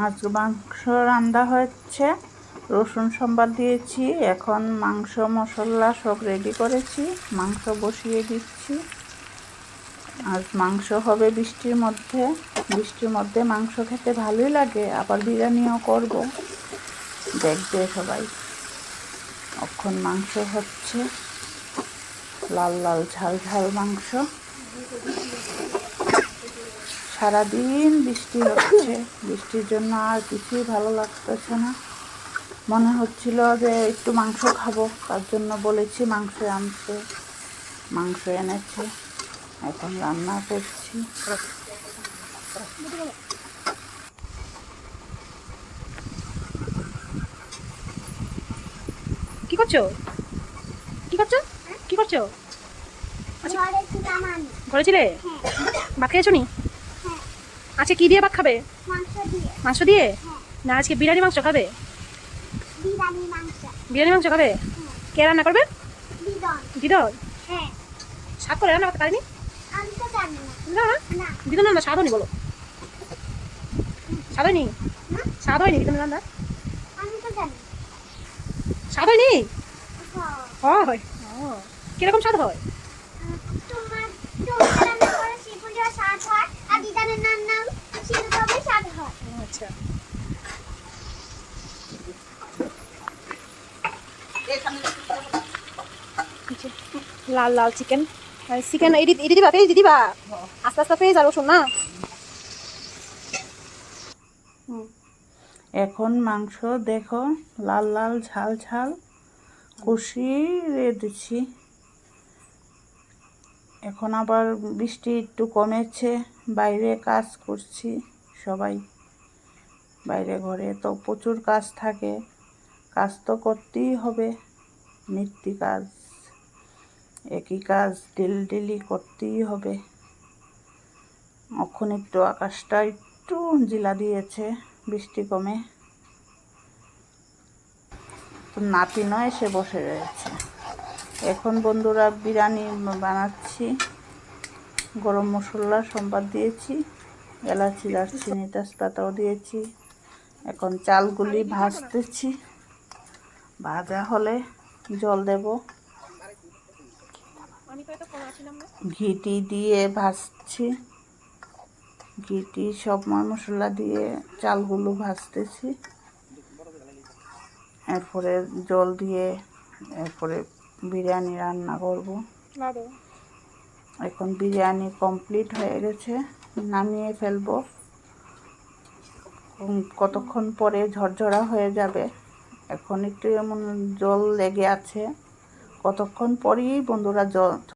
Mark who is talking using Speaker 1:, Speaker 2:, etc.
Speaker 1: আজ মাংস রান্না হচ্ছে। রসুন সম্বাদ দিয়েছি। এখন মাংস, মশলা সব রেডি করেছি। মাংস বসিয়ে দিচ্ছি। আজ মাংস হবে বৃষ্টির মধ্যে। বৃষ্টির মধ্যে মাংস খেতে ভালোই লাগে। আবার বিরিয়ানিও করব। দেখবে সবাই। এখন মাংস হচ্ছে। লাল লাল ঝাল ঝাল মাংস। সারাদিন বৃষ্টি হচ্ছে। বৃষ্টির জন্য আর কিছুই ভালো লাগতেছে না। মনে হচ্ছিল যে একটু মাংস খাব তার জন্য বলেছি মাংস আনতে। মাংস এনেছে এখন রান্না করছি।
Speaker 2: কি করছ? কি করছ? কি করছ?
Speaker 3: ঘরে আমি
Speaker 2: ঘরে ছিলে? ভাত খেয়েছো নি?
Speaker 3: হ্যাঁ
Speaker 2: আজকে কি দিয়ে ভাত খাবে?
Speaker 3: মাংস দিয়ে। হ্যাঁ।
Speaker 2: না আজকে বিরিয়ানি মাংস খাবে?
Speaker 3: বিরিয়ানি মাংস।
Speaker 2: খাবে? কে রান্না করবে?
Speaker 3: দিদন।
Speaker 2: দিদর
Speaker 3: হ্যাঁ।
Speaker 2: করে রান্না করতে পারেনি? দিদন রান্না স্বাদ হয়নি বলো। স্বাদ হয়নি? স্বাদ হয়নি দিদন রান্না স্বাদ হয়নি?
Speaker 3: হ্যাঁ।
Speaker 2: হয় কীরকম স্বাদ হয়
Speaker 3: তোমার তোমার রান্না করে শিপুরিয়া স্বাদ হয় আর দিদানের রান্না শিলভাবে স্বাদ হয়
Speaker 2: ও, আচ্ছা লাল লাল চিকেন চিকেন এডি এডি দিবা পেজ দিবা। আস্তে আস্তে পেজ আর রসুন
Speaker 1: এখন মাংস দেখো, লাল লাল, ঝাল ঝাল। কষিয়ে দিচ্ছি এখন আবার বৃষ্টি একটু কমেছে, বাইরে কাজ করছি সবাই। বাইরে ঘরে তো প্রচুর কাজ থাকে। কাজ তো করতেই হবে, নিত্য কাজ, একই কাজ ডেল করতেই হবে। এখন একটু আকাশটা একটু জিলা দিয়েছে বৃষ্টি কমে। তো নাতি নয়, সে বসে রয়েছে। এখন বন্ধুরা বিরিয়ানি বানাচ্ছি, গরম মশলা সম্বাদ দিয়েছি, এলাচি, দারচিনি, তেজপাতাও দিয়েছি, এখন চালগুলি ভাজতেছি। ভাজা হলে জল দেব। ঘিটি দিয়ে ভাজছি। ঘিটি সব মশলা দিয়ে চালগুলো ভাজতেছি। এরপরে জল দিয়ে এরপরে বিরিয়ানি রান্না করব। এখন বিরিয়ানি কমপ্লিট হয়ে গেছে নামিয়ে ফেলব। কতক্ষণ পরে ঝরঝরা হয়ে যাবে। এখন একটু এমন জল লেগে আছে। কতক্ষণ পরেই বন্ধুরা জল